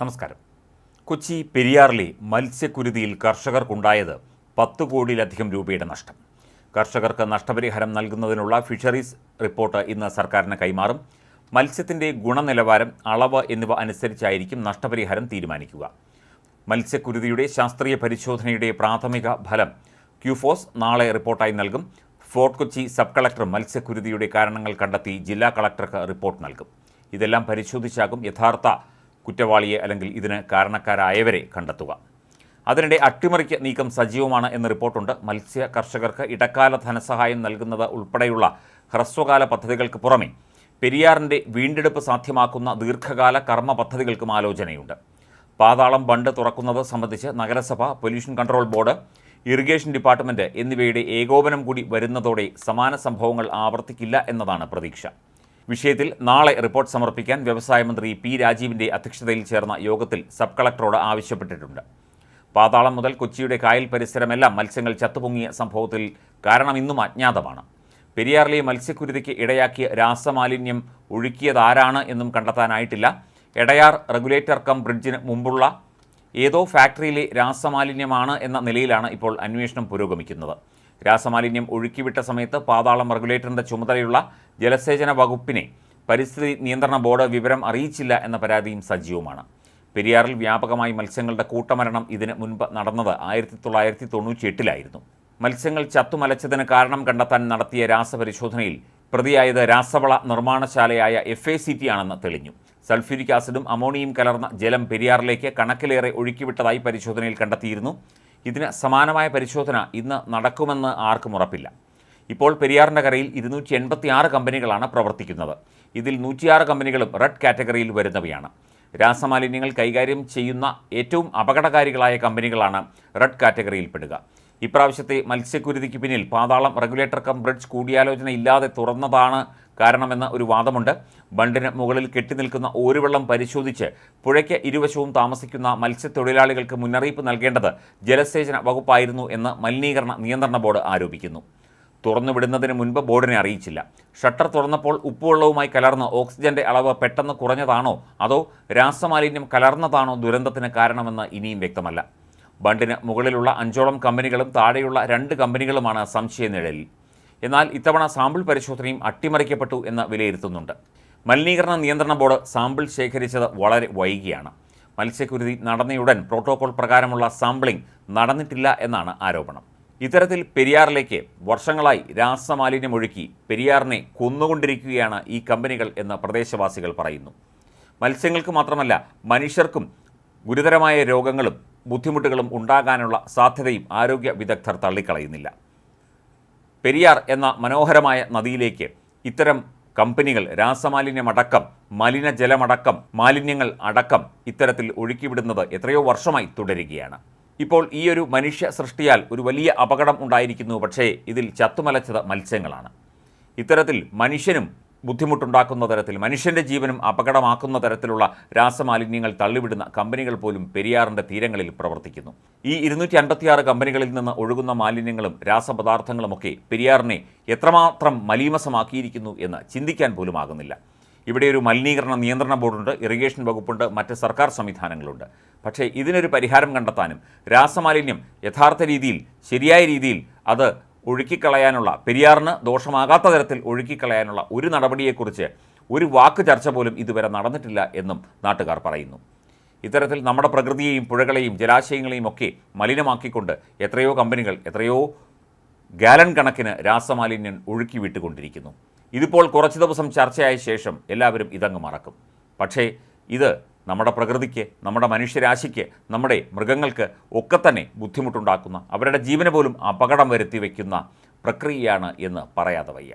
നമസ്കാരം. കൊച്ചി പെരിയാറിലെ മത്സ്യക്കുരുതിയിൽ കർഷകർക്കുണ്ടായത് പത്ത് കോടിയിലധികം രൂപയുടെ നഷ്ടം. കർഷകർക്ക് നഷ്ടപരിഹാരം നൽകുന്നതിനുള്ള ഫിഷറീസ് റിപ്പോർട്ട് ഇന്ന് സർക്കാരിന് കൈമാറും. മത്സ്യത്തിന്റെ ഗുണനിലവാരം അളവ് എന്നിവ അനുസരിച്ചായിരിക്കും നഷ്ടപരിഹാരം തീരുമാനിക്കുക. മത്സ്യക്കുരുതിയുടെ ശാസ്ത്രീയ പരിശോധനയുടെ പ്രാഥമിക ഫലം ക്യൂഫോസ് നാളെ റിപ്പോർട്ടായി നൽകും. ഫോർട്ട് കൊച്ചി സബ് കളക്ടർ മത്സ്യക്കുരുതിയുടെ കാരണങ്ങൾ കണ്ടെത്തി ജില്ലാ കളക്ടർക്ക് റിപ്പോർട്ട് നൽകും. ഇതെല്ലാം പരിശോധിച്ചാകും യഥാർത്ഥ കുറ്റവാളിയെ അല്ലെങ്കിൽ ഇതിന് കാരണക്കാരായവരെ കണ്ടെത്തുക. അതിനിടെ അട്ടിമറിക്ക് നീക്കം സജീവമാണ് എന്ന് റിപ്പോർട്ടുണ്ട്. മത്സ്യ കർഷകർക്ക് ഇടക്കാല ധനസഹായം നൽകുന്നത് ഉൾപ്പെടെയുള്ള ഹ്രസ്വകാല പദ്ധതികൾക്ക് പുറമെ പെരിയാറിന്റെ വീണ്ടെടുപ്പ് സാധ്യമാക്കുന്ന ദീർഘകാല കർമ്മ പദ്ധതികൾക്കും ആലോചനയുണ്ട്. പാതാളം ബണ്ട് തുറക്കുന്നത് സംബന്ധിച്ച് നഗരസഭ pollution control board irrigation department എന്നിവയുടെ ഏകോപനം കൂടി വരുന്നതോടെ സമാന സംഭവങ്ങൾ ആവർത്തിക്കില്ല എന്നതാണ് പ്രതീക്ഷ. വിഷയത്തിൽ നാളെ റിപ്പോർട്ട് സമർപ്പിക്കാൻ വ്യവസായ മന്ത്രി പി രാജീവിന്റെ അധ്യക്ഷതയിൽ ചേർന്ന യോഗത്തിൽ സബ് കളക്ടറോട് ആവശ്യപ്പെട്ടിട്ടുണ്ട്. പാതാളം മുതൽ കൊച്ചിയുടെ കായൽ പരിസരമെല്ലാം മത്സ്യങ്ങൾ ചത്തുപൊങ്ങിയ സംഭവത്തിൽ കാരണം ഇന്നും അജ്ഞാതമാണ്. പെരിയാറിലെ മത്സ്യക്കുരുതിക്ക് ഇടയാക്കിയ രാസമാലിന്യം ഒഴുക്കിയതാരാണ് എന്നും കണ്ടെത്താനായിട്ടില്ല. എടയാർ റെഗുലേറ്റർ കം ബ്രിഡ്ജിന് മുമ്പുള്ള ഏതോ ഫാക്ടറിയിലെ രാസമാലിന്യമാണ് എന്ന നിലയിലാണ് ഇപ്പോൾ അന്വേഷണം പുരോഗമിക്കുന്നത്. രാസമാലിന്യം ഒഴുക്കിവിട്ട സമയത്ത് പാതാളം റെഗുലേറ്ററിന്റെ ചുമതലയുള്ള ജലസേചന വകുപ്പിനെ പരിസ്ഥിതി നിയന്ത്രണ ബോർഡ് വിവരം അറിയിച്ചില്ല എന്ന പരാതിയും സജീവമാണ്. പെരിയാറിൽ വ്യാപകമായി മത്സ്യങ്ങളുടെ കൂട്ടമരണം ഇതിന് മുൻപ് നടന്നത് ആയിരത്തി തൊള്ളായിരത്തി തൊണ്ണൂറ്റി എട്ടിലായിരുന്നു മത്സ്യങ്ങൾ ചത്തുമലച്ചതിന് കാരണം കണ്ടെത്താൻ നടത്തിയ രാസപരിശോധനയിൽ പ്രതിയായത് രാസവള നിർമ്മാണശാലയായ എഫ് എ സി ടി ആണെന്ന് തെളിഞ്ഞു. സൾഫ്യൂരിക് ആസിഡും അമോണിയും കലർന്ന ജലം പെരിയാറിലേക്ക് കണക്കിലേറെ ഒഴുക്കിവിട്ടതായി പരിശോധനയിൽ കണ്ടെത്തിയിരുന്നു. ഇതിന് സമാനമായ പരിശോധന ഇന്ന് നടക്കുമെന്ന് ആർക്കും ഉറപ്പില്ല. ഇപ്പോൾ പെരിയാറിന്റെ കരയിൽ ഇരുന്നൂറ്റി എൺപത്തിയാറ് കമ്പനികളാണ് പ്രവർത്തിക്കുന്നത്. ഇതിൽ നൂറ്റിയാറ് കമ്പനികളും റെഡ് കാറ്റഗറിയിൽ വരുന്നവയാണ്. രാസമാലിന്യങ്ങൾ കൈകാര്യം ചെയ്യുന്ന ഏറ്റവും അപകടകാരികളായ കമ്പനികളാണ് റെഡ് കാറ്റഗറിയിൽപ്പെടുക. ഇപ്രാവശ്യത്തെ മത്സ്യക്കുരുതിക്ക് പിന്നിൽ പാതാളം റെഗുലേറ്റർ കം ബ്രിഡ്ജ് കൂടിയാലോചന ഇല്ലാതെ തുറന്നതാണ് കാരണമെന്ന ഒരു വാദമുണ്ട്. ബണ്ടിന് മുകളിൽ കെട്ടിനിൽക്കുന്ന ഓരുവെള്ളം പരിശോധിച്ച് പുഴയ്ക്ക് ഇരുവശവും താമസിക്കുന്ന മത്സ്യത്തൊഴിലാളികൾക്ക് മുന്നറിയിപ്പ് നൽകേണ്ടത് ജലസേചന വകുപ്പായിരുന്നു എന്ന് മലിനീകരണ നിയന്ത്രണ ബോർഡ് ആരോപിക്കുന്നു. തുറന്നുവിടുന്നതിന് മുൻപ് ബോർഡിനെ അറിയിച്ചില്ല. ഷട്ടർ തുറന്നപ്പോൾ ഉപ്പുവെള്ളവുമായി കലർന്ന് ഓക്സിജന്റെ അളവ് പെട്ടെന്ന് കുറഞ്ഞതാണോ? അതോ രാസമാലിന്യം കലർന്നതാണോ ദുരന്തത്തിന് കാരണമെന്ന് ഇനിയും വ്യക്തമല്ല. ബണ്ടിന് മുകളിലുള്ള അഞ്ചോളം കമ്പനികളും താഴെയുള്ള രണ്ട് കമ്പനികളുമാണ് സംശയനിഴലിൽ എന്നാൽ ഇത്തവണ സാമ്പിൾ പരിശോധനയും അട്ടിമറിക്കപ്പെട്ടു എന്ന് വിലയിരുത്തുന്നുണ്ട്. മലിനീകരണ നിയന്ത്രണ ബോർഡ് സാമ്പിൾ ശേഖരിച്ചത് വളരെ വൈകിയാണ്. മത്സ്യക്കുരുതി നടന്നയുടൻ പ്രോട്ടോകോൾ പ്രകാരമുള്ള സാമ്പിളിംഗ് നടന്നിട്ടില്ല എന്നാണ് ആരോപണം. ഇത്തരത്തിൽ പെരിയാറിലേക്ക് വർഷങ്ങളായി രാസമാലിന്യം ഒഴുക്കി പെരിയാറിനെ കൊന്നുകൊണ്ടിരിക്കുകയാണ് ഈ കമ്പനികൾ എന്ന് പ്രദേശവാസികൾ പറയുന്നു. മത്സ്യങ്ങൾക്ക് മാത്രമല്ല മനുഷ്യർക്കും ഗുരുതരമായ രോഗങ്ങളും ബുദ്ധിമുട്ടുകളും ഉണ്ടാകാനുള്ള സാധ്യതയും ആരോഗ്യ വിദഗ്ധർ തള്ളിക്കളയുന്നില്ല. പെരിയാർ എന്ന മനോഹരമായ നദിയിലേക്ക് ഇത്തരം കമ്പനികൾ രാസമാലിന്യമടക്കം മലിനജലമടക്കം മാലിന്യങ്ങൾ അടക്കം ഇത്തരത്തിൽ ഒഴുക്കിവിടുന്നത് എത്രയോ വർഷമായി തുടരുകയാണ്. ഇപ്പോൾ ഈ ഒരു മനുഷ്യ സൃഷ്ടിയാൽ ഒരു വലിയ അപകടം ഉണ്ടായിരിക്കുന്നു പക്ഷേ ഇതിൽ ചത്തുമലച്ചത് മത്സ്യങ്ങളാണ്. ഇത്തരത്തിൽ മനുഷ്യനും ബുദ്ധിമുട്ടുണ്ടാക്കുന്ന തരത്തിൽ മനുഷ്യന്റെ ജീവനും അപകടമാക്കുന്ന തരത്തിലുള്ള രാസമാലിന്യങ്ങൾ തള്ളിവിടുന്ന കമ്പനികൾ പോലും പെരിയാറിന്റെ തീരങ്ങളിൽ പ്രവർത്തിക്കുന്നു. ഈ ഇരുന്നൂറ്റി അൻപത്തിയാറ് കമ്പനികളിൽ നിന്ന് ഒഴുകുന്ന മാലിന്യങ്ങളും രാസപദാർത്ഥങ്ങളുമൊക്കെ പെരിയാറിനെ എത്രമാത്രം മലീമസമാക്കിയിരിക്കുന്നു എന്ന് ചിന്തിക്കാൻ പോലും ആകുന്നില്ല ഇവിടെ ഒരു മലിനീകരണ നിയന്ത്രണ ബോർഡുണ്ട് ഇറിഗേഷൻ വകുപ്പുണ്ട് മറ്റ് സർക്കാർ സംവിധാനങ്ങളുണ്ട്. പക്ഷേ ഇതിനൊരു പരിഹാരം കണ്ടെത്താനും രാസമാലിന്യം യഥാർത്ഥ രീതിയിൽ ശരിയായ രീതിയിൽ അത് ഒഴുക്കിക്കളയാനുള്ള പെരിയാറിന് ദോഷമാകാത്ത തരത്തിൽ ഒഴുക്കിക്കളയാനുള്ള ഒരു നടപടിയെക്കുറിച്ച് ഒരു വാക്ക് ചർച്ച പോലും ഇതുവരെ നടന്നിട്ടില്ല എന്നും നാട്ടുകാർ പറയുന്നു. ഇത്തരത്തിൽ നമ്മുടെ പ്രകൃതിയെയും പുഴകളെയും ജലാശയങ്ങളെയും ഒക്കെ മലിനമാക്കിക്കൊണ്ട് എത്രയോ കമ്പനികൾ എത്രയോ ഗാലൻ കണക്കിന് രാസമാലിന്യം ഒഴുക്കി വിട്ടുകൊണ്ടിരിക്കുന്നു. ഇതിപ്പോൾ കുറച്ച് ദിവസം ചർച്ചയായ ശേഷം എല്ലാവരും ഇതങ്ങ് മറക്കും. പക്ഷേ ഇത് നമ്മുടെ പ്രകൃതിക്ക് നമ്മുടെ മനുഷ്യരാശിക്ക് നമ്മുടെ മൃഗങ്ങൾക്ക് ഒക്കെ തന്നെ ബുദ്ധിമുട്ടുണ്ടാക്കുന്ന അവരുടെ ജീവന് പോലും അപകടം വരുത്തി വയ്ക്കുന്ന പ്രക്രിയയാണ് എന്ന് പറയാതെ വയ്യ.